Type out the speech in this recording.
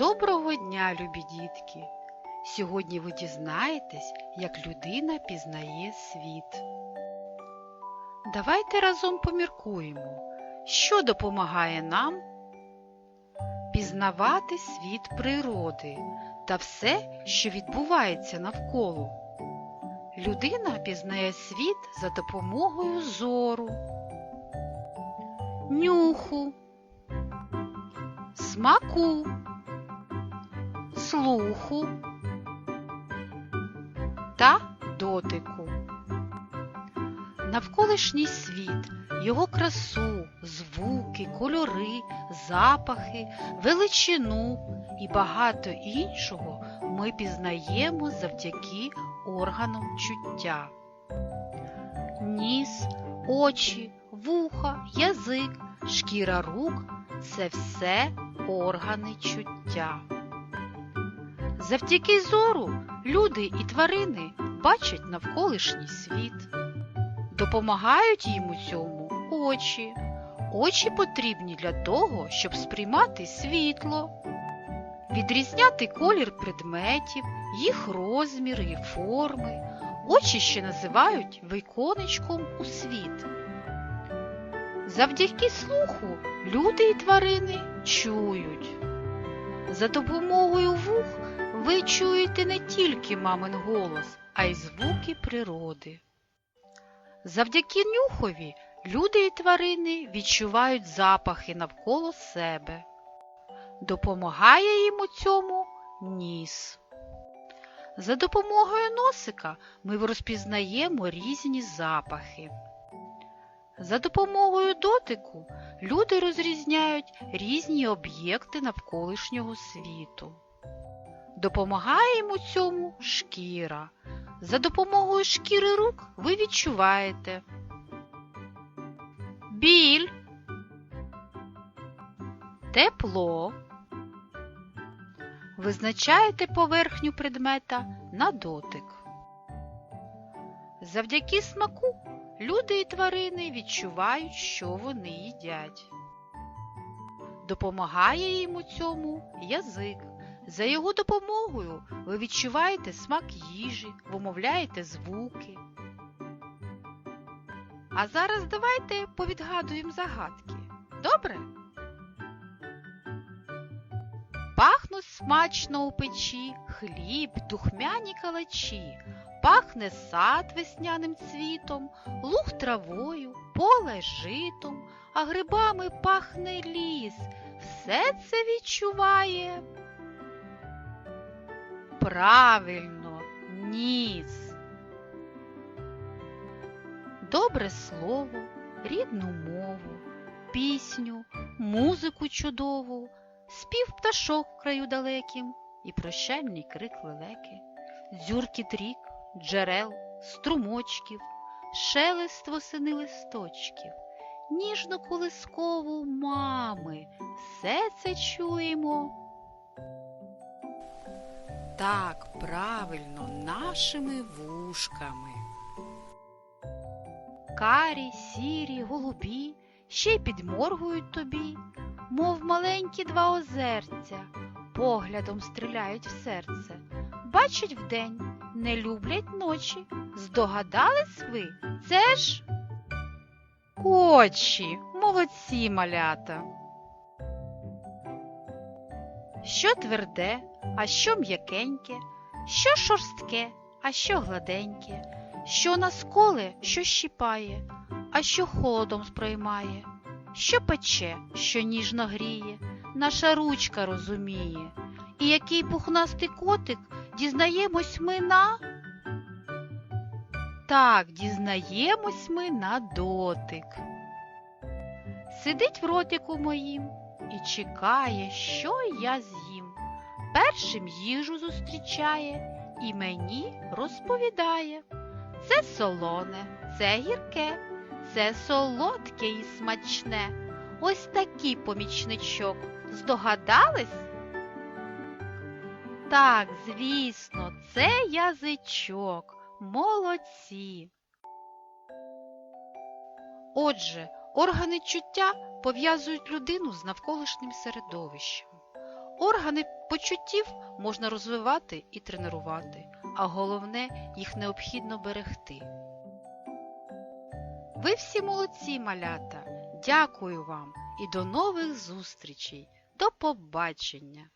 Доброго дня, любі дітки! Сьогодні ви дізнаєтесь, як людина пізнає світ. Давайте разом поміркуємо, що допомагає нам пізнавати світ природи та все, що відбувається навколо. Людина пізнає світ за допомогою зору, нюху, смаку, слуху та дотику. Навколишній світ, його красу, звуки, кольори, запахи, величину і багато іншого ми пізнаємо завдяки органам чуття. Ніс, очі, вуха, язик, шкіра рук це все органи чуття. Завдяки зору люди і тварини бачать навколишній світ. Допомагають їм у цьому очі. Очі потрібні для того, щоб сприймати світло, відрізняти колір предметів, їх розміри і форми. Очі ще називають віконечком у світ. Завдяки слуху люди і тварини чують. За допомогою вух ви чуєте не тільки мамин голос, а й звуки природи. Завдяки нюхові люди і тварини відчувають запахи навколо себе. Допомагає їм у цьому ніс. За допомогою носика ми розпізнаємо різні запахи. За допомогою дотику люди розрізняють різні об'єкти навколишнього світу. Допомагає їм у цьому шкіра. За допомогою шкіри рук ви відчуваєте біль, тепло. Визначаєте поверхню предмета на дотик. Завдяки смаку люди і тварини відчувають, що вони їдять. Допомагає їм у цьому язик. За його допомогою ви відчуваєте смак їжі, вимовляєте звуки. А зараз давайте повідгадуємо загадки. Добре? Пахнуть смачно у печі, хліб, духмяні калачі, пахне сад весняним цвітом, луг травою, поле житом, а грибами пахне ліс. Все це відчуває. Правильно, ніс. Добре слово, рідну мову, пісню, музику чудову, спів пташок краю далеким і прощальний крик лелеки, дзюркіт рік, джерел, струмочків, шелест восени листочків, ніжно колискову мами, все це чуємо. Так, правильно, нашими вушками. Карі, сірі, голубі ще й підморгують тобі, мов маленькі два озерця, поглядом стріляють в серце. Бачать вдень, не люблять ночі. Здогадались ви? Це ж очі, молодці малята. Що тверде, а що м'якеньке, що шорстке, а що гладеньке, що насколе, що щіпає, а що холодом сприймає, що пече, що ніжно гріє, наша ручка розуміє, і який пухнастий котик дізнаємось ми на. Так, дізнаємось ми на дотик. Сидить в ротику моїм і чекає, що я з'їм. Першим їжу зустрічає і мені розповідає. Це солоне, це гірке, це солодке і смачне. Ось такий помічничок. Здогадались? Так, звісно, це язичок. Молодці. Отже, органи чуття пов'язують людину з навколишнім середовищем. Органи почуттів можна розвивати і тренувати, а головне їх необхідно берегти. Ви всі молодці, малята! Дякую вам і до нових зустрічей! До побачення!